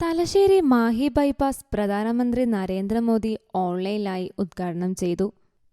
Thalassery Mahe bypass പ്രധാനമന്ത്രി നരേന്ദ്രമോദി ഓൺലൈനായി ഉദ്ഘാടനം ചെയ്തു.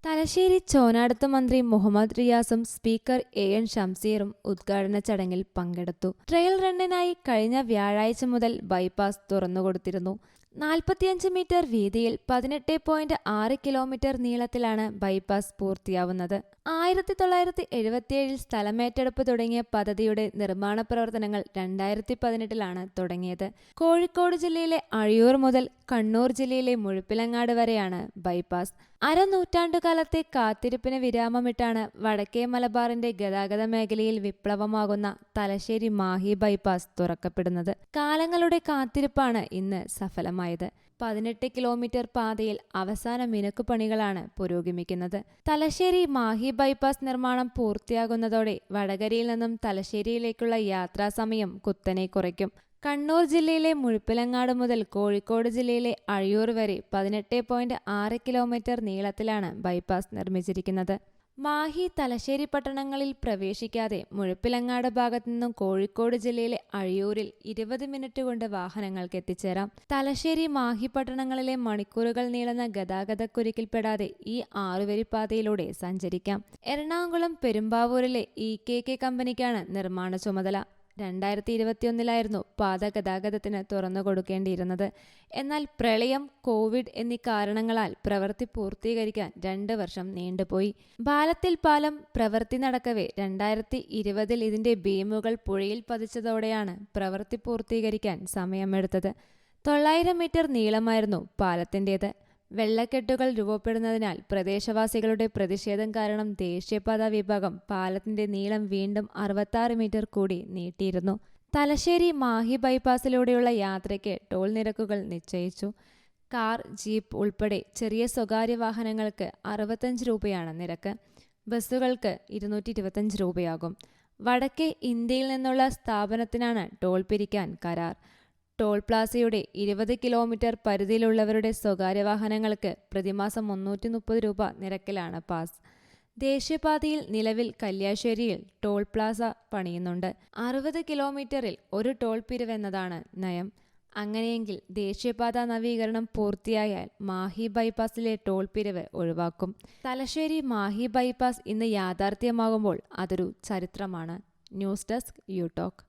തലശ്ശേരി ചോനാടത്ത് മന്ത്രി മുഹമ്മദ് റിയാസും സ്പീക്കർ എ എൻ ഷംസീറും ഉദ്ഘാടന ചടങ്ങിൽ പങ്കെടുത്തു. ട്രയൽ റണ്ണിനായി കഴിഞ്ഞ വ്യാഴാഴ്ച മുതൽ ബൈപ്പാസ് തുറന്നുകൊടുത്തിരുന്നു. നാൽപ്പത്തിയഞ്ച് മീറ്റർ വീതിയിൽ പതിനെട്ട് പോയിന്റ് ആറ് കിലോമീറ്റർ നീളത്തിലാണ് ബൈപ്പാസ് പൂർത്തിയാവുന്നത്. ആയിരത്തി തൊള്ളായിരത്തി എഴുപത്തിയേഴിൽ സ്ഥലമേറ്റെടുപ്പ് തുടങ്ങിയ പദ്ധതിയുടെ നിർമ്മാണ പ്രവർത്തനങ്ങൾ രണ്ടായിരത്തി പതിനെട്ടിലാണ് തുടങ്ങിയത്. കോഴിക്കോട് ജില്ലയിലെ അഴിയൂർ മുതൽ കണ്ണൂർ ജില്ലയിലെ മുഴുപ്പിലങ്ങാട് വരെയാണ് ബൈപ്പാസ്. അരനൂറ്റാണ്ടുകാലത്തെ കാത്തിരിപ്പിന് വിരാമമിട്ടാണ് വടക്കേ മലബാറിന്റെ ഗതാഗത മേഖലയിൽ വിപ്ലവമാകുന്ന തലശ്ശേരി മാഹി ബൈപ്പാസ് തുറക്കപ്പെടുന്നത്. കാലങ്ങളുടെ കാത്തിരിപ്പാണ് ഇന്ന് സഫലമായത് പതിനെട്ട് കിലോമീറ്റർ പാതയിൽ അവസാന മിനുക്കുപണികളാണ് പുരോഗമിക്കുന്നത്. തലശ്ശേരി മാഹി ബൈപ്പാസ് നിർമ്മാണം പൂർത്തിയാകുന്നതോടെ വടകരയിൽ നിന്നും തലശ്ശേരിയിലേക്കുള്ള യാത്രാസമയം കുത്തനെ കുറയ്ക്കും. കണ്ണൂർ ജില്ലയിലെ മുഴുപ്പിലങ്ങാട് മുതൽ കോഴിക്കോട് ജില്ലയിലെ അഴിയൂർ വരെ പതിനെട്ട് പോയിന്റ് ആറ് കിലോമീറ്റർ നീളത്തിലാണ് ബൈപ്പാസ് നിർമ്മിച്ചിരിക്കുന്നത്. മാഹി തലശ്ശേരി പട്ടണങ്ങളിൽ പ്രവേശിക്കാതെ മുഴപ്പിലങ്ങാട് ഭാഗത്തു നിന്നും കോഴിക്കോട് ജില്ലയിലെ അഴിയൂരിൽ ഇരുപത് മിനിറ്റ് കൊണ്ട് വാഹനങ്ങൾക്ക് എത്തിച്ചേരാം. തലശ്ശേരി മാഹി പട്ടണങ്ങളിലെ മണിക്കൂറുകൾ നീളുന്ന ഗതാഗതക്കുരുക്കിൽപ്പെടാതെ ഈ ആറുവരിപ്പാതയിലൂടെ സഞ്ചരിക്കാം. എറണാകുളം പെരുമ്പാവൂരിലെ ഇ കെ കെ കമ്പനിക്കാണ് നിർമ്മാണ ചുമതല. രണ്ടായിരത്തി ഇരുപത്തിയൊന്നിലായിരുന്നു പാത ഗതാഗതത്തിന് തുറന്നു കൊടുക്കേണ്ടിയിരുന്നത്. എന്നാൽ പ്രളയം കോവിഡ് എന്നീ കാരണങ്ങളാൽ പ്രവൃത്തി പൂർത്തീകരിക്കാൻ രണ്ട് വർഷം നീണ്ടുപോയി. ബാലത്തിൽ പാലം പ്രവൃത്തി നടക്കവേ രണ്ടായിരത്തി ഇരുപതിൽ ഇതിന്റെ ബീമുകൾ പുഴയിൽ പതിച്ചതോടെയാണ് പ്രവൃത്തി പൂർത്തീകരിക്കാൻ സമയമെടുത്തത്. തൊള്ളായിരം മീറ്റർ നീളമായിരുന്നു പാലത്തിന്റേത് വെള്ളക്കെട്ടുകൾ രൂപപ്പെടുന്നതിനാൽ പ്രദേശവാസികളുടെ പ്രതിഷേധം കാരണം ദേശീയപാതാ വിഭാഗം പാലത്തിന്റെ നീളം വീണ്ടും അറുപത്താറ് മീറ്റർ കൂടി നീട്ടിയിരുന്നു. തലശ്ശേരി മാഹി ബൈപ്പാസിലൂടെയുള്ള യാത്രയ്ക്ക് ടോൾ നിരക്കുകൾ നിശ്ചയിച്ചു. കാർ ജീപ്പ് ഉൾപ്പെടെ ചെറിയ സ്വകാര്യ വാഹനങ്ങൾക്ക് അറുപത്തഞ്ച് രൂപയാണ് നിരക്ക്. ബസ്സുകൾക്ക് ഇരുന്നൂറ്റി ഇരുപത്തഞ്ച് രൂപയാകും. വടക്കേ ഇന്ത്യയിൽ നിന്നുള്ള സ്ഥാപനത്തിനാണ് ടോൾ പിരിക്കാൻ കരാർ. ടോൾ പ്ലാസയുടെ ഇരുപത് കിലോമീറ്റർ പരിധിയിലുള്ളവരുടെ സ്വകാര്യ വാഹനങ്ങൾക്ക് പ്രതിമാസം മുന്നൂറ്റി മുപ്പത് രൂപ നിരക്കിലാണ് പാസ്. ദേശീയപാതയിൽ നിലവിൽ കല്യാശ്ശേരിയിൽ ടോൾ പ്ലാസ പണിയുന്നുണ്ട്. അറുപത് കിലോമീറ്ററിൽ ഒരു ടോൾ പിരിവെന്നതാണ് നയം. അങ്ങനെയെങ്കിൽ ദേശീയപാത നവീകരണം പൂർത്തിയായാൽ മാഹി ബൈപ്പാസിലെ ടോൾ പിരിവ് ഒഴിവാക്കും. തലശ്ശേരി മാഹി ബൈപ്പാസ് ഇന്ന് യാഥാർത്ഥ്യമാകുമ്പോൾ അതൊരു ചരിത്രമാണ്. News desk you talk